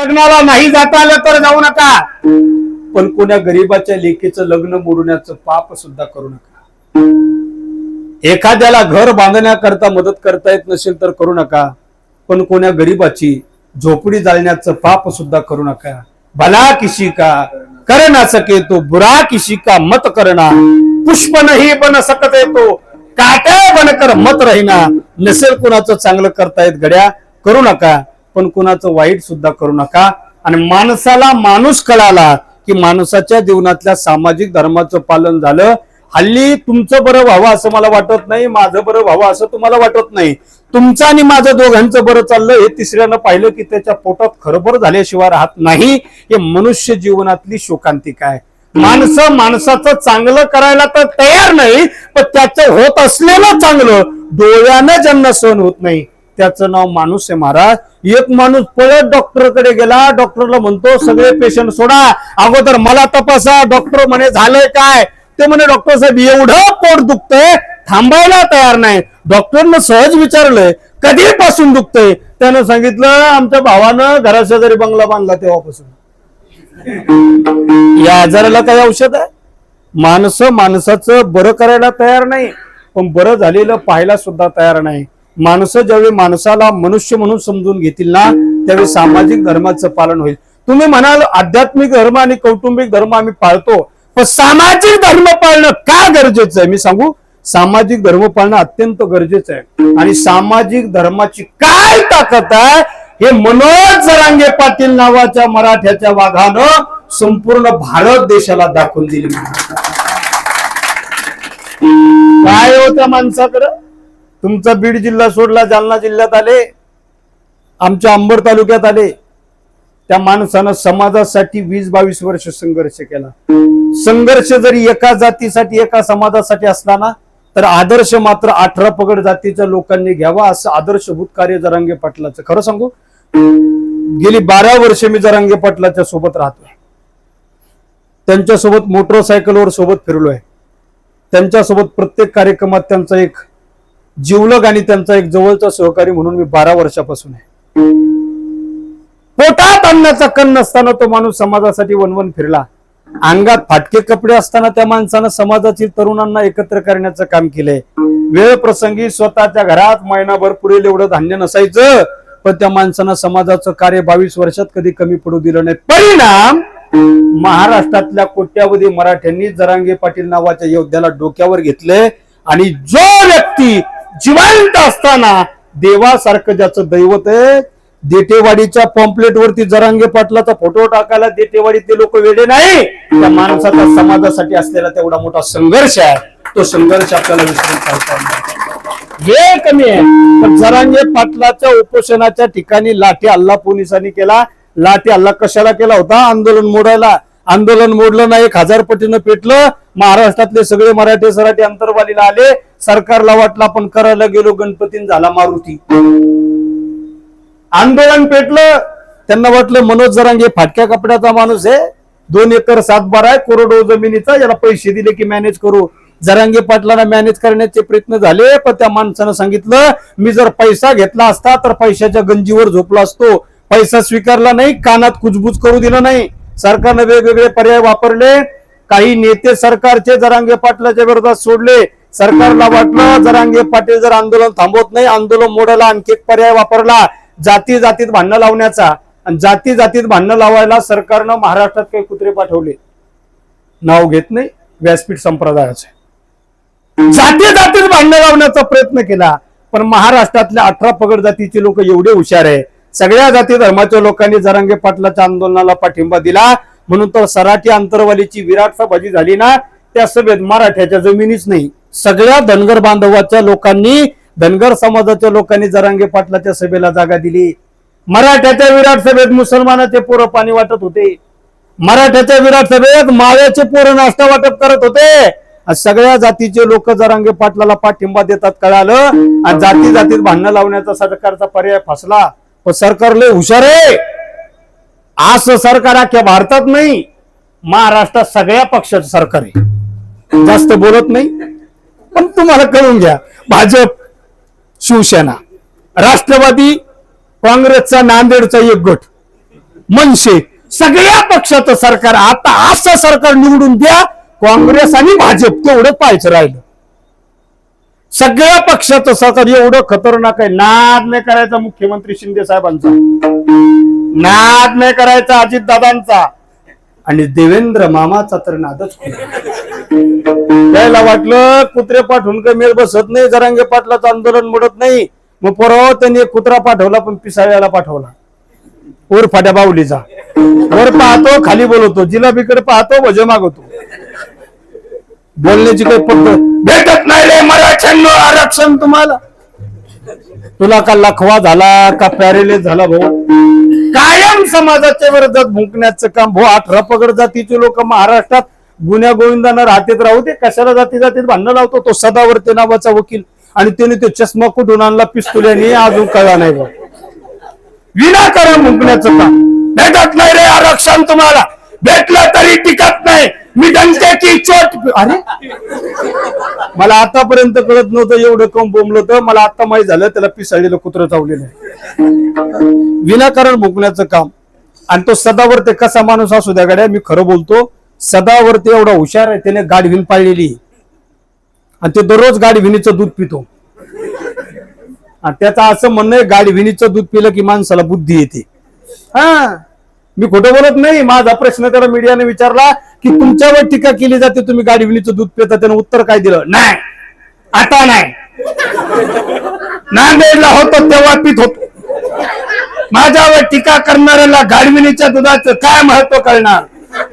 लग्नाला नाही जाता आलं तर जाऊ नका. पण कोण्या गरीबाच्या लेकीचं लग्न मोडण्याचं पाप सुद्धा करू नका. एखाद्याला घर बांधण्याकरता मदत करता येत नसेल तर करू नका. पण कोण्या गरीबाची झोपडी जाळण्याचं पाप सुद्धा करू नका. भला किशी का कर ना सके तो बुरा किशी का मत करना. पुष्प नाही बन सकत येतो काट्या बनकर मत राहीना. नसेल कुणाचं चांगलं करता येत गड्या करू नका. पण कुणाचं वाईट सुद्धा करू नका. आणि माणसाला माणूस कळाला की माणसाच्या जीवनातल्या सामाजिक धर्माचं पालन झालं. हल्ली तुमचं बरं व्हावं असं मला वाटत नाही माझं बरं व्हावं असं तुम्हाला वाटत नाही. तुमचं आणि माझं दोघांचं बरं चाललं हे तिसऱ्यानं पाहिलं की त्याच्या पोटात खरोबर झाल्याशिवाय राहत नाही. हे मनुष्य जीवनातली शोकांतिका आहे. माणसं माणसाचं चांगलं करायला तर तयार नाही पण त्याचं होत असलेलं चांगलं डोळ्यानं ज्यांना सहन होत नाही त्याचं नाव माणूस आहे महाराज. एक माणूस पळत डॉक्टरकडे गेला. डॉक्टरला म्हणतो सगळे पेशंट सोडा. अगोदर मला तपासा. डॉक्टर म्हणे झालंय काय? ते म्हणे डॉक्टर साहेब एवढं पोट दुखतंय. थांबायला तयार नाही. डॉक्टरनं सहज विचारलंय कधीपासून दुखतंय? त्यानं सांगितलं आमच्या भावानं घराशेजारी बंगला बांधला तेव्हापासून. या आजाराला काही औषध आहे? माणसं माणसाचं बरं करायला तयार नाही पण बरं झालेलं पाहायला सुद्धा तयार नाही. माणसं ज्यावेळी माणसाला मनुष्य म्हणून समजून घेतील ना त्यावेळी सामाजिक धर्माचं पालन होईल. तुम्ही म्हणाल आध्यात्मिक धर्म आणि कौटुंबिक धर्म आम्ही पाळतो पण सामाजिक धर्म पाळणं का गरजेचं आहे? मी सांगू सामाजिक धर्म पाळणं अत्यंत गरजेचं आहे. आणि सामाजिक धर्माची काय ताकद आहे हे मनोज जरांगे पाटील नावाच्या मराठ्याच्या वाघानं संपूर्ण भारत देशाला दाखवून दिली. काय होत्या माणसाकडं? तुमचा बीड जिल्हा सोडला जालना जिल्ह्यात आले आमच्या अंबड तालुक्यात आले. त्या माणसानं समाजासाठी वीस बावीस वर्ष संघर्ष केला. संघर्ष जरी एका जातीसाठी एका समाजासाठी असला ना तर आदर्श मात्र अठरा पगड जातीच्या लोकांनी घ्यावा असं आदर्शभूत कार्य जरांगे पाटलाचं. खरं सांगू? गेली बारा वर्ष मी जरांगे पाटलाच्या सोबत राहतोय. त्यांच्यासोबत मोटरसायकलवर सोबत फिरलोय. त्यांच्यासोबत प्रत्येक कार्यक्रमात त्यांचा एक जिवलग आणि त्यांचा एक जवळचा सहकारी म्हणून मी बारा वर्षापासून आहे. पोटात अन्नाचा कण नसताना तो माणूस समाजासाठी वनवन फिरला. अंगात फाटके कपडे असताना त्या माणसानं समाजातील तरुणांना एकत्र करण्याचं काम केलंय. वेळ प्रसंगी स्वतःच्या घरात महिनाभर पुरेल एवढं धान्य नसायचं पण त्या माणसानं समाजाचं कार्य बावीस वर्षात कधी कमी पडू दिलं नाही. परिणाम? महाराष्ट्रातल्या कोट्यावधी मराठ्यांनी जरांगे पाटील नावाच्या योद्ध्याला डोक्यावर घेतले आणि जो व्यक्ती जिवंत असताना देवासारखं ज्याचं दैवत आहे देटेवाडीच्या पॉम्पलेट वरती जरांगे पाटलाचा फोटो टाकायला देटेवाडीतले लोक वेडे नाही. त्या माणसाचा समाजासाठी असलेला तेवढा मोठा संघर्ष आहे. तो संघर्ष आपल्याला विसरून चालता हे कमी आहे. पण जरांगे पाटलाच्या उपोषणाच्या ठिकाणी लाठी हल्ला पोलिसांनी केला. लाठी हल्ला कशाला केला होता? आंदोलन मोडायला. आंदोलन मोडलं नाही एक हजार पटीनं पेटलं. महाराष्ट्रातले सगळे मराठी सराठी अंतरवालीला आले. सरकारला वाटलं आपण करायला गेलो गणपतीन झाला मारुती. आंदोलन पेटलं. त्यांना वाटलं मनोज जरांगे फाटक्या कपड्याचा माणूस आहे. दोन एकर सात बारा आहे कोरडो जमिनीचा. याला पैसे दिले की मॅनेज करू. जरांगे पाटलांना मॅनेज करण्याचे प्रयत्न झाले पण त्या माणसानं सांगितलं मी जर पैसा घेतला असता तर पैशाच्या गंजीवर झोपला असतो. पैसा स्वीकारला नाही कानात कुजबूज करू दिला नाही. सरकारनं वेगवेगळे पर्याय वापरले. काही नेते सरकारचे जरांगे पाटलाच्या विरोधात सोडले. सरकारला वाटलं जरांगे पाटील जर आंदोलन थांबवत नाही आंदोलन मोडायला आणखी एक पर्याय वापरला. जाती जातीत भांडणं लावण्याचा. आणि जाती जातीत भांडणं लावायला सरकारनं महाराष्ट्रात काही कुत्रे पाठवले. नाव घेत नाही व्यासपीठ संप्रदायाचे. जाती जातीत भांडणं लावण्याचा प्रयत्न केला. पण महाराष्ट्रातल्या अठरा पगड जातीचे लोक एवढे हुशार आहे. सगळ्या जाती धर्माच्या लोकांनी जरांगे पाटलाच्या आंदोलनाला पाठिंबा दिला. म्हणून तर सराठी आंतरवालीची विराट सभाजी झाली ना त्या सभेत मराठ्याच्या जमिनीच नाही. सगळ्या धनगर बांधवाच्या लोकांनी धनगर समाजाच्या लोकांनी जरांगे पाटलाच्या सभेला जागा दिली. मराठ्याच्या विराट सभेत मुसलमानाचे पोरं पाणी वाटत होते. मराठ्याच्या विराट सभेत माव्याचे पोरं नाश्ता वाटप करत होते. सगळ्या जातीचे लोक जरांगे पाटलाला पाठिंबा देतात कळालं? आणि जाती जातीत भांडणं लावण्याचा सरकारचा पर्याय फसला. पण सरकार लय हुशार आहे. असं सरकार अख्ख्या भारतात नाही महाराष्ट्रात सगळ्या पक्षाचं सरकार आहे. जास्त बोलत नाही. पण तुम्हाला कळून घ्या भाजप शिवसेना राष्ट्रवादी काँग्रेसचा नांदेडचा एक गट मनसे सगळ्या पक्षाचं सरकार आता असं सरकार निवडून द्या काँग्रेस आणि भाजप तेवढं पाहायचं राहिलं. सगळ्या पक्षाचं तर एवढं खतरनाक आहे. नाद नाही करायचा मुख्यमंत्री शिंदे साहेबांचा. नाद नाही करायचा अजित दादांचा. आणि देवेंद्र मामाचा तर नादच खूप. त्याला वाटलं कुत्रे पाठवून का मेळ बसत नाही जरांगे पाटलाचं आंदोलन मोडत नाही. मग परवा त्यांनी एक कुत्रा पाठवला पण पिसाळ्याला पाठवला. वर फाट्या बावलीचा. वर पाहतो खाली बोलवतो. जिलाबीकडे पाहतो भजे मागवतो. बोलण्याची काही पद्धत भेटत नाही रे मराठ्यांना आरक्षण तुम्हाला. तुला का लखवा झाला का पॅरेलेस झाला भाऊ? कायम समाजाच्या विरोधात भुंकण्याचं काम भाऊ अठरा पगड जातीचे लोक महाराष्ट्रात गुन्ह्या गोविंदांना राहतेत राहू दे. कशाला जाती जातीत भांडण लावतो? तो सदावर्ते नावाचा वकील. आणि त्याने तो चष्मा कुठून आणला? पिस्तुल्याने अजून कळला नाही बा विनाकारण भुंकण्याचं काम. भेटत नाही रे आरक्षण तुम्हाला. भेटलं तरी टिकत नाही. मी जनतेची चोट अरे? मला आतापर्यंत कळत नव्हतं एवढं कम बोंबलं तर मला आता माहीत झालं त्याला पिसाळलेलं कुत्र चावलेलं आहे. विनाकारण भुंकण्याचं काम. आणि तो सदावर्ते कसा माणूस असू द्या गाड्या मी खरं बोलतो सदावर्ते एवढा हुशार आहे त्याने गाडविन पाळलेली. आणि ते दररोज गाडविनीचं दूध पितो. आणि त्याचं असं म्हणणं आहे गाडविनीचं दूध पिलं की माणसाला बुद्धी येते. हा. मी खोटं बोलत नाही माझा प्रश्न त्याला मीडियाने विचारला की तुमच्यावर टीका केली जाते तुम्ही गाडविनीचं दूध पिता त्यानं उत्तर काय दिलं? नाही. आता नाही. नांदेडला होतो तेव्हा पित होतो. माझ्यावर टीका करणाऱ्याला गाडविणीच्या दुधाचं काय महत्त्व कळणार?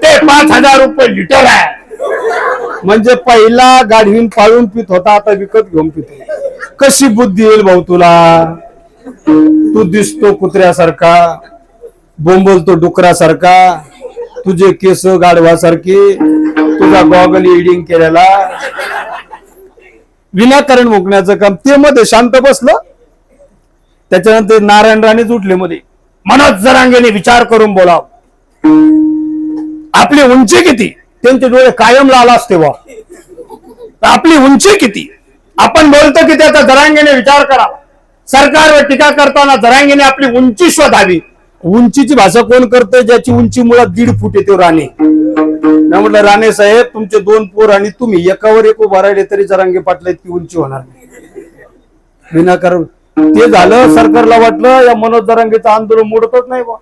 ते पाच हजार रुपये लिटर आहे. म्हणजे पहिला गाढवीन पाळून पित होता आता विकत घेऊन पितो कशी बुद्धी येईल भाऊ तुला? तू दिसतो कुत्र्यासारखा. बोंबलतो डुकरासारखा तुझे केस गाढवासारखे तुझा गॉगल एडिंग केलेला. विनाकारण मुकण्याचं काम ते मध्ये शांत बसलं. त्याच्यानंतर नारायण राणेच उठले मध्ये. मनोज जरांगेने विचार करून बोलाव. आपली उंची किती? त्यांचे डोळे कायम लाल असते वा आपली उंची किती? आपण बोलतो की त्याचा जरांगेने विचार करा. सरकारवर टीका करताना जरांगेने आपली उंची शोधावी. उंचीची भाषा कोण करते ज्याची उंची मुळात दीड फूट येते राणे. नाही म्हटलं राणे साहेब तुमचे दोन पोर आणि तुम्ही एकावर एक उभा राहिले तरी जरांगे पाटला इतकी उंची होणार नाही. विनाकारण ते झालं सरकारला वाटलं या मनोज जरांगेचं आंदोलन मोडतच नाही बा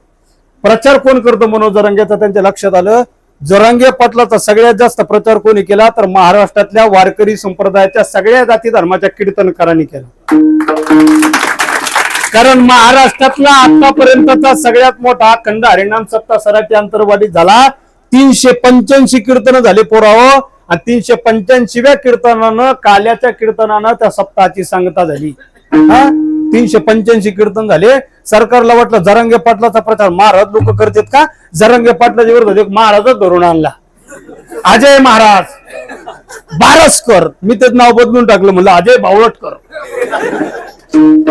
प्रचार कोण करतो मनोज जरांगेचा त्यांच्या लक्षात आलं जरांगे पाटलाचा सगळ्यात जास्त प्रचार कोणी केला तर महाराष्ट्रातल्या वारकरी संप्रदायाच्या सगळ्या जाती धर्माच्या कीर्तनकारांनी केला. कारण महाराष्ट्रातला आतापर्यंतचा सगळ्यात मोठा खंड हरिणाम सत्ता सराठी अंतर्वादी झाला. तीनशे पंच्याऐंशी कीर्तन झाले पोरावं. आणि तीनशे पंच्याऐंशीव्या कीर्तनानं काल्याच्या कीर्तनानं त्या सप्ताहाची सांगता झाली. हा? तीनशे पंच्याऐंशी कीर्तन झाले. सरकारला वाटलं जरंगे पाटलाचा प्रचार. महाराज लोक करतात का? जरंगे पाटलाच्या विरोधात एक महाराजच धरून आणला. अजय महाराज बारसकर. मी तेच नाव बदलून टाकलं म्हणलं अजय बावळटकर.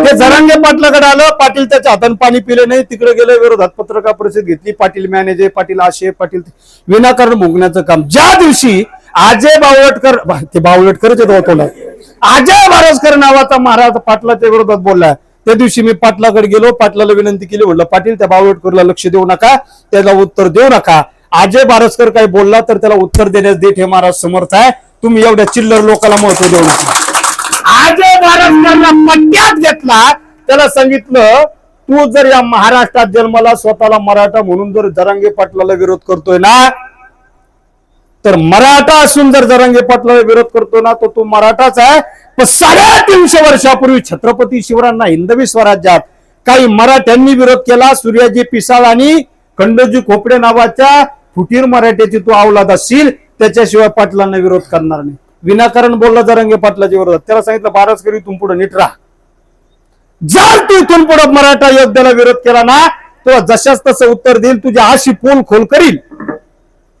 ते जरांगे पाटलाकडे आलं. पाटील त्याच्या हाताने पाणी पिले नाही. तिकडे गेले विरोधात पत्रकार परिषद घेतली. पाटील मॅनेजर पाटील आशे पाटील विनाकारण मुंगण्याचं काम. ज्या दिवशी अजय बावळटकर ते तोंडात अजय बारसकर नावाचा महाराज पाटलाच्या विरोधात बोलला. त्या दिवशी मी पाटलाकडे गेलो. पाटलाला विनंती केली. म्हटलं पाटील त्या बावळटकरला लक्ष देऊ नका. त्याला उत्तर देऊ नका. अजय बारसकर काही बोलला तर त्याला उत्तर देण्यास देठ हे महाराज समर्थ आहे. तुम्ही एवढ्या चिल्लर लोकांना महत्त्व देऊ नका. आज महाराष्ट्राला पट्ट्यात घेतला त्याला सांगितलं तू जर या महाराष्ट्रात जन्माला स्वतःला मराठा म्हणून जर जरांगे पाटलाला विरोध करतोय ना तर मराठा असून जर जरांगे पाटलाला विरोध करतो ना तर तो मराठाच आहे. पण साडेतीनशे वर्षापूर्वी छत्रपती शिवरायांना हिंदवी स्वराज्यात काही मराठ्यांनी विरोध केला सूर्याजी पिसाळ आणि खंडोजी खोपडे नावाच्या फुटीर मराठ्याची तू अवलाद असशील त्याच्याशिवाय पाटलांना विरोध करणार नाही. विनाकारण बोलला जरांगे पाटलाच्या विरोधात. त्याला सांगितलं बारासकर इथून पुढे नीट राहा. जर तू इथून पुढे मराठा योद्ध्याला विरोध केला ना तुला जशाच तसं उत्तर देईल तुझी अशी पोल खोल करील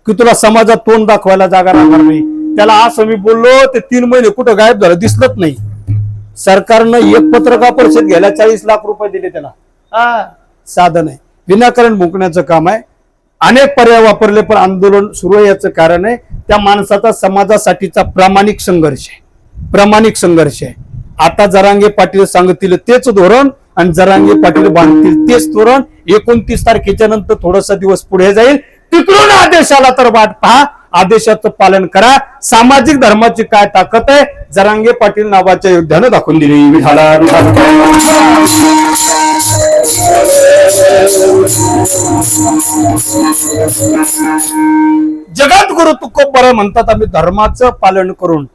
की तुला समाजात तोंड दाखवायला जागा राहणार नाही. त्याला असं मी बोललो ते तीन महिने कुठं गायब झालं दिसलंच नाही. सरकारनं एक पत्रकार परिषद घ्यायला चाळीस लाख रुपये दिले त्याला. हा साधन आहे. विनाकारण मुकण्याचं काम आहे. अनेक पर्याय वापरले पण आंदोलन सुरू आहे याचं कारण आहे त्या माणसाचा समाजासाठीचा प्रामाणिक संघर्ष आहे. प्रामाणिक संघर्ष आहे. आता जरांगे पाटील सांगतील तेच धोरण आणि जरांगे पाटील बांधतील तेच धोरण. एकोणतीस तारखेच्या नंतर थोडासा दिवस पुढे जाईल. तिकडून आदेशाला तर वाट पहा. आदेशाचं पालन करा. सामाजिक धर्माची काय ताकद आहे? जरांगे पाटील नावाच्या योद्ध्यानं दाखवून दिली. विठाला जगात गुरु तुकोबरा म्हणतात आम्ही धर्माचं पालन करून